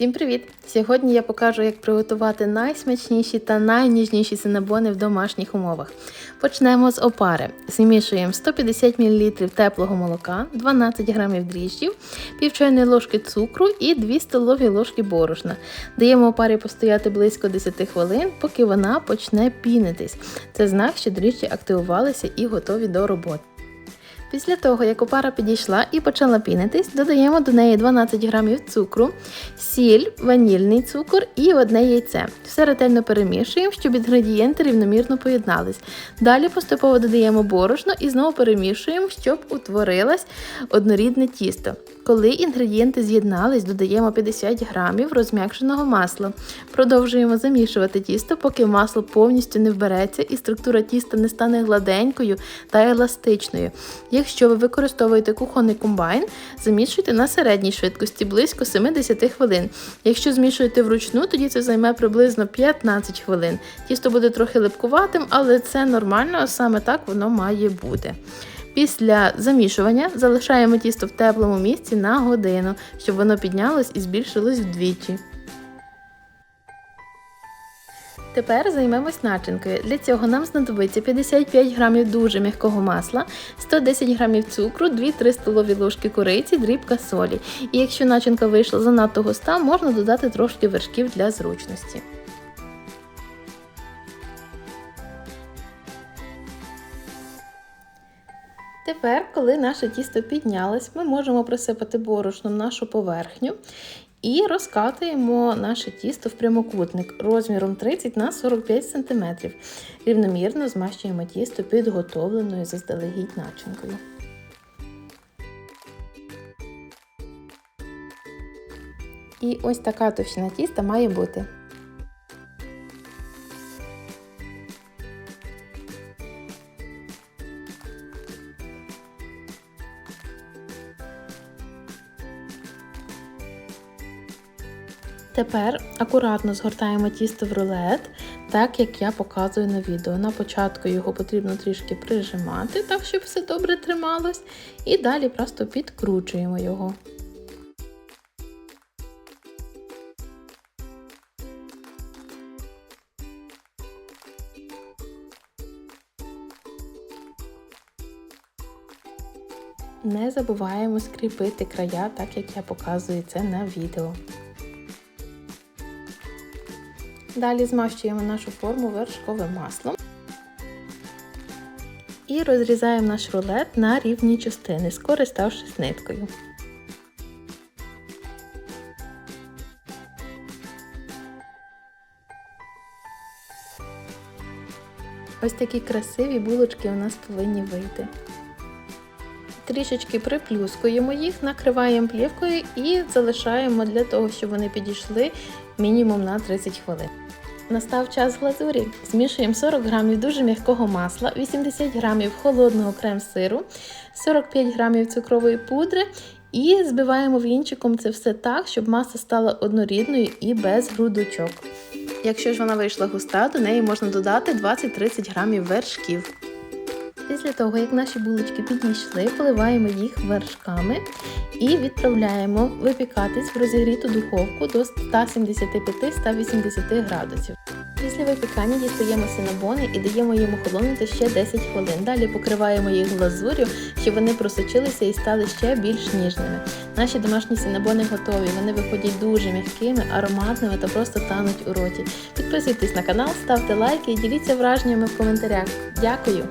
Всім привіт! Сьогодні я покажу, як приготувати найсмачніші та найніжніші синабони в домашніх умовах. Почнемо з опари. Змішуємо 150 мл теплого молока, 12 г дріжджів, пів чайної ложки цукру і 2 столові ложки борошна. Даємо опарі постояти близько 10 хвилин, поки вона почне пінитись. Це знак, що дріжджі активувалися і готові до роботи. Після того, як опара підійшла і почала пінитись, додаємо до неї 12 грамів цукру, сіль, ванільний цукор і одне яйце. Все ретельно перемішуємо, щоб інгредієнти рівномірно поєднались. Далі поступово додаємо борошно і знову перемішуємо, щоб утворилось однорідне тісто. Коли інгредієнти з'єднались, додаємо 50 грамів розм'якшеного масла. Продовжуємо замішувати тісто, поки масло повністю не вбереться і структура тіста не стане гладенькою та еластичною. Якщо ви використовуєте кухонний комбайн, замішуйте на середній швидкості близько 70 хвилин. Якщо змішуєте вручну, тоді це займе приблизно 15 хвилин. Тісто буде трохи липкуватим, але це нормально, саме так воно має бути. Після замішування залишаємо тісто в теплому місці на годину, щоб воно піднялось і збільшилось вдвічі. Тепер займемось начинкою. Для цього нам знадобиться 55 г дуже м'якого масла, 110 г цукру, 2-3 столові ложки кориці, дрібка солі. І якщо начинка вийшла занадто густа, можна додати трошки вершків для зручності. Тепер, коли наше тісто піднялось, ми можемо присипати борошном нашу поверхню і розкатуємо наше тісто в прямокутник розміром 30 на 45 см. Рівномірно змащуємо тісто підготовленою заздалегідь начинкою. І ось така товщина тіста має бути. Тепер акуратно згортаємо тісто в рулет, так як я показую на відео. На початку його потрібно трішки прижимати, так щоб все добре трималось, і далі просто підкручуємо його. Не забуваємо скріпити края, так як я показую це на відео. Далі змащуємо нашу форму вершковим маслом і розрізаємо наш рулет на рівні частини, скориставшись ниткою. Ось такі красиві булочки у нас повинні вийти. Трішечки приплюскуємо їх, накриваємо плівкою і залишаємо для того, щоб вони підійшли мінімум на 30 хвилин. Настав час глазурі. Змішуємо 40 г дуже м'якого масла, 80 г холодного крем-сиру, 45 г цукрової пудри і збиваємо вінчиком це все так, щоб маса стала однорідною і без грудочок. Якщо ж вона вийшла густа, до неї можна додати 20-30 г вершків. Після того, як наші булочки підійшли, поливаємо їх вершками і відправляємо випікатись в розігріту духовку до 175-180 градусів. Після випікання дістаємо синабони і даємо їм охолонути ще 10 хвилин. Далі покриваємо їх глазур'ю, щоб вони просочилися і стали ще більш ніжними. Наші домашні синабони готові, вони виходять дуже м'якими, ароматними та просто тануть у роті. Підписуйтесь на канал, ставте лайки і діліться враженнями в коментарях. Дякую!